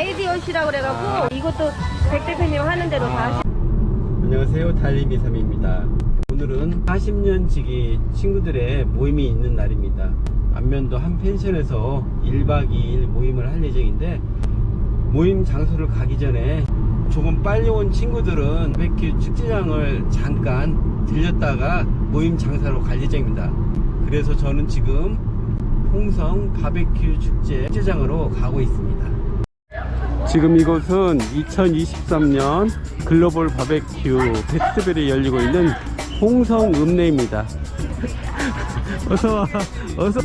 아이디어시라고 그래갖고 이것도 백 대표님 하는 대로 다 하시. 안녕하세요. 달리미삼입니다. 오늘은 40년 지기 친구들의 모임이 있는 날입니다. 안면도 한 펜션에서 1박 2일 모임을 할 예정인데 모임 장소를 가기 전에 조금 빨리 온 친구들은 바베큐 축제장을 잠깐 들렸다가 모임 장소로 갈 예정입니다. 그래서 저는 지금 홍성 바베큐 축제 축제장으로 가고 있습니다 지금 이곳은 2023년 글로벌 바베큐 페스티벌이 열리고 있는 홍성 읍내입니다. 어서와, 어서.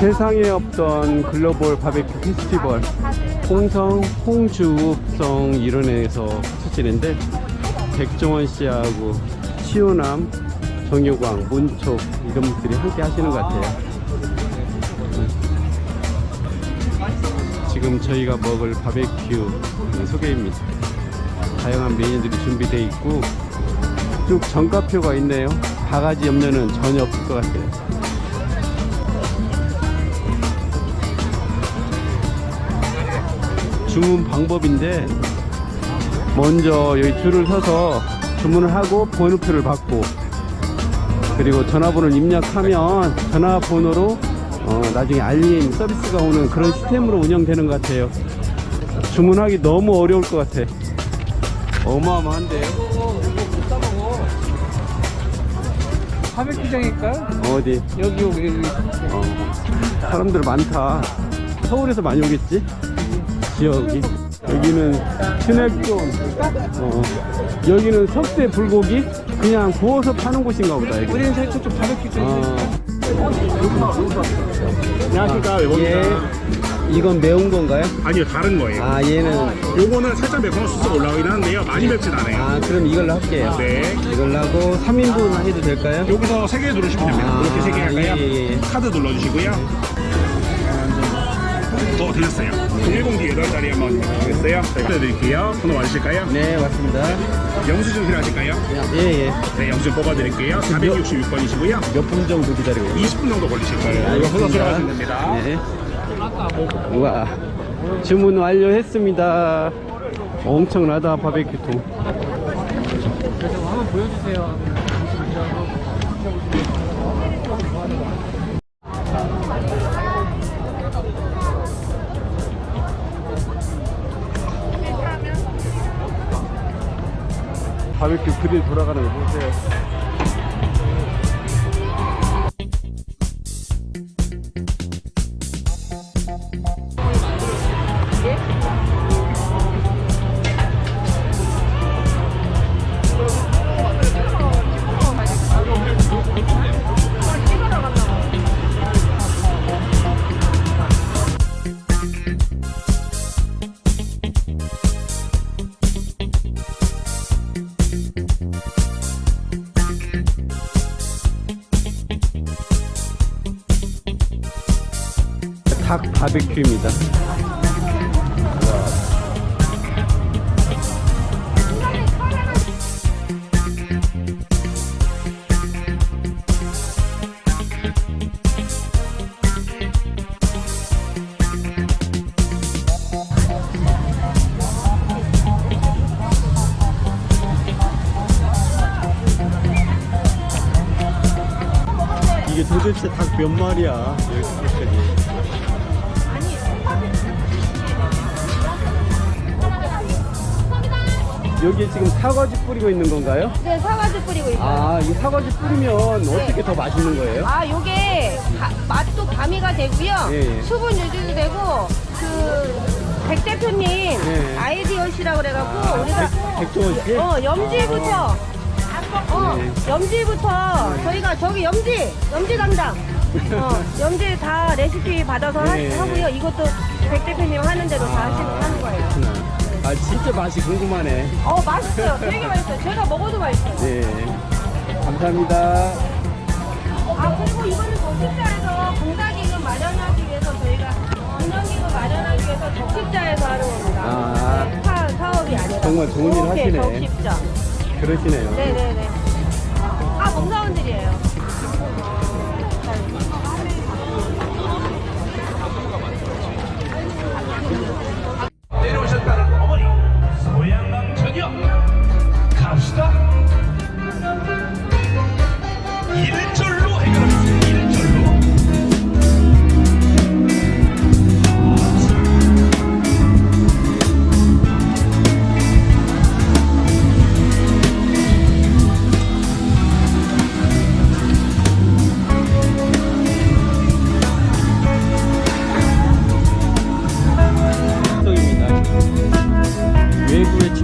세상에 없던 글로벌 바베큐 페스티벌 홍성 홍주읍성 일원에서 첫째인데 백종원 씨하고 시호남, 정유광, 문촉 이런 분들이 함께 하시는 것 같아요. 지금 저희가 먹을 바베큐 소개입니다. 다양한 메뉴들이 준비되어 있고 쭉 정가표가 있네요. 바가지 염려는 전혀 없을 것 같아요. 주문 방법인데 먼저 여기 줄을 서서 주문을 하고 번호표를 받고 그리고 전화번호를 입력하면 전화번호로 어, 나중에 알림 서비스가 오는 그런 시스템으로 운영되는 것 같아요. 주문하기 너무 어려울 것 같아. 어마어마한데요? 바베큐장일까? 어디? 여기 여기 여기 어, 사람들 많다. 서울에서 많이 오겠지? 지역이. 여기는 스낵존. 어, 여기는 석쇠 불고기? 그냥 구워서 파는 곳인가 보다. 여기. 우리는 살짝 좀 바베큐장 어, 안녕하십니까 외국입니다 예. 이건 매운 건가요? 아니요 다른 거예요 아, 얘는. 요거는 살짝 매콤한 소스가 올라오긴 하는데요 많이 맵진 않아요 아, 그럼 이걸로 할게요. 네 이걸로 하고 3인분 해도 될까요? 여기서 세 개 누르시면 됩니다 아, 이렇게 세 개 할까요? 예, 예, 예. 카드 눌러주시고요 더 드렸어요 1공기 8자리 한번 드리겠어요 카드 드릴게요 번호 와주실까요? 네, 맞습니다. 영수증 필요하실까요? 예, 예. 네 영수증 뽑아드릴게요 466번이시고요 몇 분 정도 기다리고 있어요? 20분 정도 걸리실 거예요 이거 번호 들어가시면 됩니다 네. 우와. 주문 완료했습니다. 엄청나다, 바베큐통. 한번 보여주세요. 바베큐 그릴 돌아가는 거 보세요. 닭 바베큐입니다. 이게 도대체 닭 몇 마리야? 여기까지. 여기 지금 사과즙 뿌리고 있는 건가요? 네, 사과즙 뿌리고 있어요. 아, 이 사과즙 뿌리면 어떻게 더 맛있는 거예요? 아, 요게 가- 맛도 가미가 되고요. 예, 예. 수분 유지도 되고 그 백 대표님 예. 아이디어시라고 그래갖고 우리가 백- 백종원 씨? 어 염지부터 어 네. 염지부터 저희가 저기 염지 염지 담당 어 염지 다 레시피 받아서 하- 예. 하고요. 이것도 백 대표님 하는 대로 다 하시는 하는 거예요. 그렇구나. 아, 진짜 맛이 궁금하네. 어 맛있어요. 되게 맛있어요. 제가 먹어도 맛있어요. 네. 감사합니다. 아 그리고 이거는 적십자에서 공사기금 마련하기 위해서 저희가 운영기금 마련하기 위해서 적십자에서 하는 겁니다. 아. 사, 사업이 아니라 정말 좋은 일 하시네. 적십자. 그러시네요. 네네네.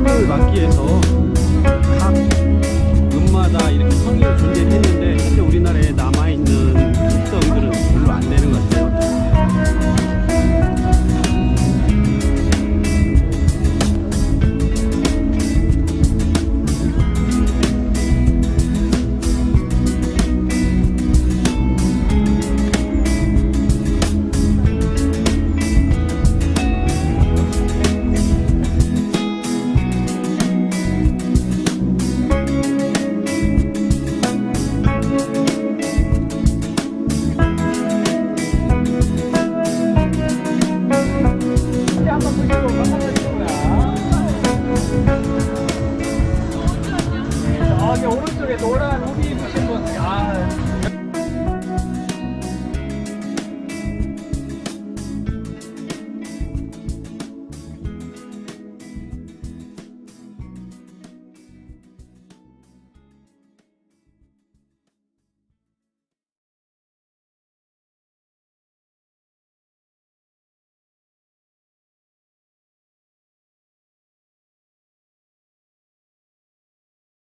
힘을 막기 위해서 각 음마다 이렇게 성의를 존재했는데 현재 우리나라에 남아있는 특성들은 별로 안 되는 것 같아요.